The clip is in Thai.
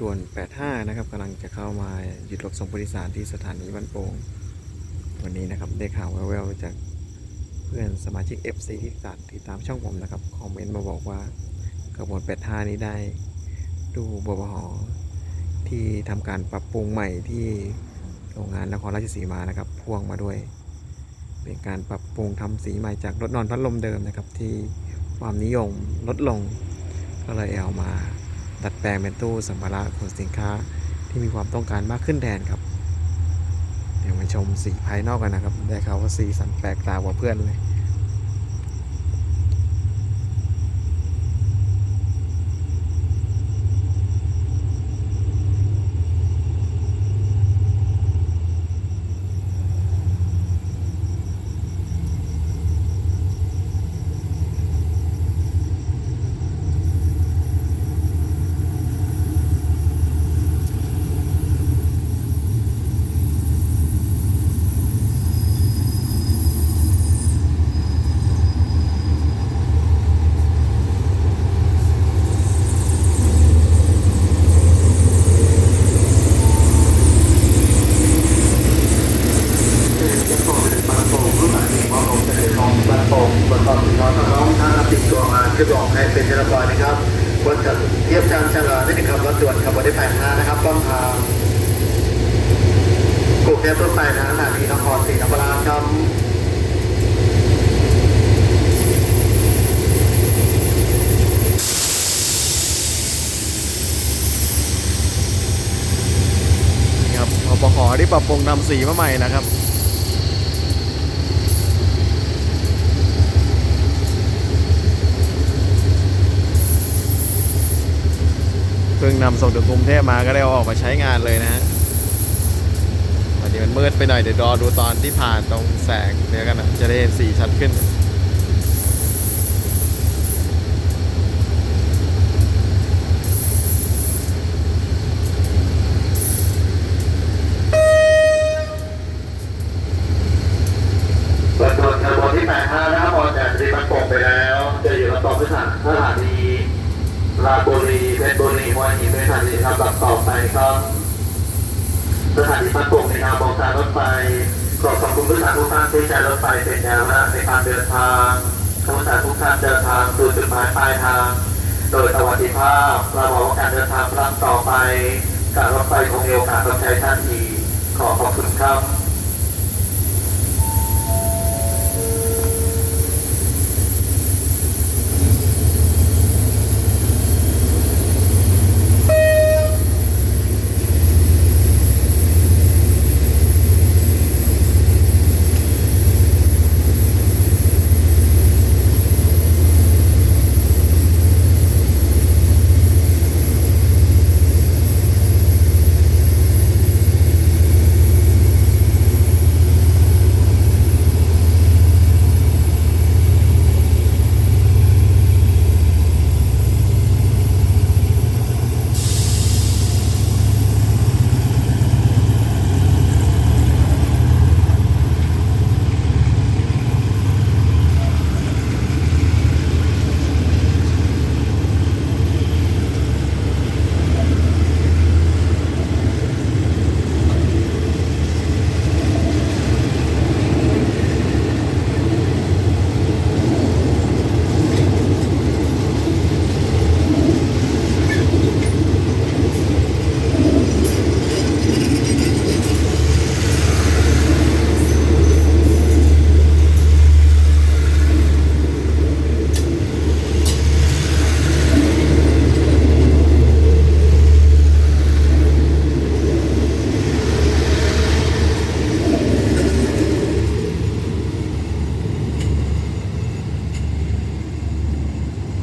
ด่วน 85 นะครับกำลังจะเข้ามาหยุดรถส่งผู้โดยสารที่สถานีบ้านโป่งวันนี้นะครับได้ข่าวแว่วๆจากเพื่อนสมาชิก FC ที่ตัดติดตามช่องผมนะครับคอมเมนต์มาบอกว่าขบวน 85 นี้ได้ดูบวหที่ทำการปรับปรุงใหม่ที่โรงงานนครราชสีมานะครับพ่วงมาด้วย เป็นการปรับปรุงทำสีใหม่จากรถนอนพัดลมเดิมนะครับที่ความนิยมลดลงก็เลยเอามา ดัดแปลงเป็นตู้สัมภาระขนสินค้าที่มีความต้องการมากขึ้นแทนครับ เดี๋ยวมาชมสีภายนอกกันนะครับ ได้ข่าวว่าสีสันแปลกตากว่าเพื่อนเลย จะส่งเป็นบางโป่งรุ่นใหม่ของผมจะเป็นของบางโป่งบนความถึงน้องน้องท่านติดตัวมาคือบอกให้เป็นเรียบร้อยนะครับบนจะ เทียบจานเฉลยนี่นะครับรถด่วนขับบนได้แปดห้านะครับต้องทางกรุงเทพต้นไปนะสถานีนครศรีธรรมราชครับนี่ครับอปหที่ปรับปรุงทำสีมาใหม่นะครับ เพิ่งนำส่งถึงกรุงเทพมาก็ได้เอาออกมาใช้งานเลยนะฮะวันนี้มันมืดไปหน่อยเดี๋ยวรอดูตอนที่ผ่านตรงแสงเดี๋ยวกันนะจะได้เห็นสีชัดขึ้นรวนขบวนที่แปดห้านะครับออกจากสถานีบางโป่งไปแล้ว จะอยู่ระต่อสถานสถานีราบุรี เพชรบุรีหัวหินเป็นสถานีลำดับต่อไปครับสถานีพัดปงในนามบอกการรถไฟขอขอบคุณผู้โดยสารทุกท่านที่ใช้รถไฟเป็นแนวหน้าในการเดินทางผู้โดยสารทุกท่านเดินทางสู่จุดหมายปลายทาง โดยสวัสดิภาพเราบอกว่าการเดินทางครั้งต่อไป การรถไฟคงมีโอกาสรับใช้ท่านอีกขอขอบคุณครับ